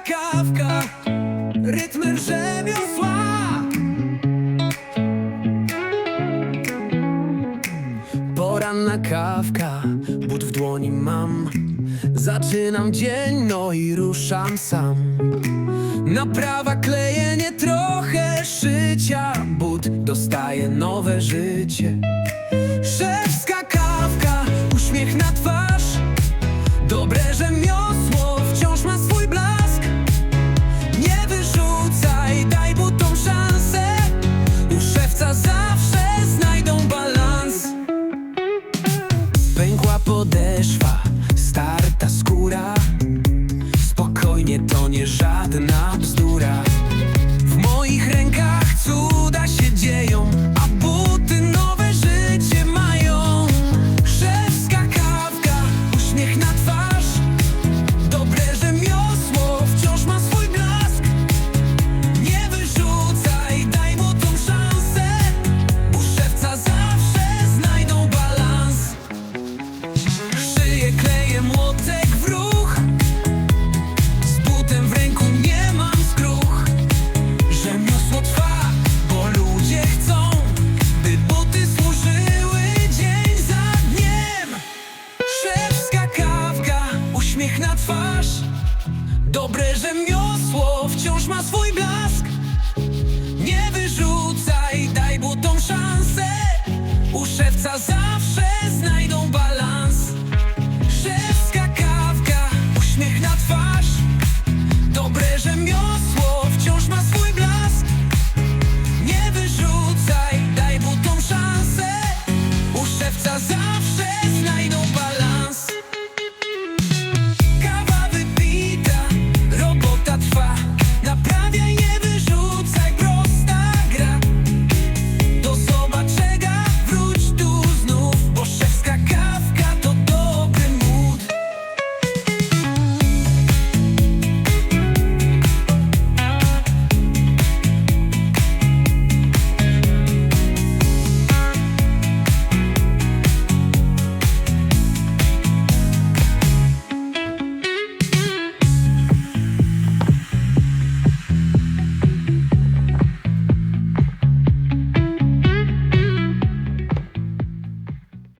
kawka, rytmem rzemiosła. Poranna kawka, but w dłoni mam. Zaczynam dzień, no i ruszam sam. Naprawa klejenie trochę szycia, but dostaje nowe życie. Szewska Pękła podeszwa, starta skóra. Dobre rzemiosło wciąż ma swój blask. Nie wyrzucaj, daj butom szansę. U szewca zawsze znajdą balans. Szewska kawka, uśmiech na twarz. Dobre rzemiosło wciąż ma swój blask. Nie wyrzucaj, daj butom szansę. U szewca zawsze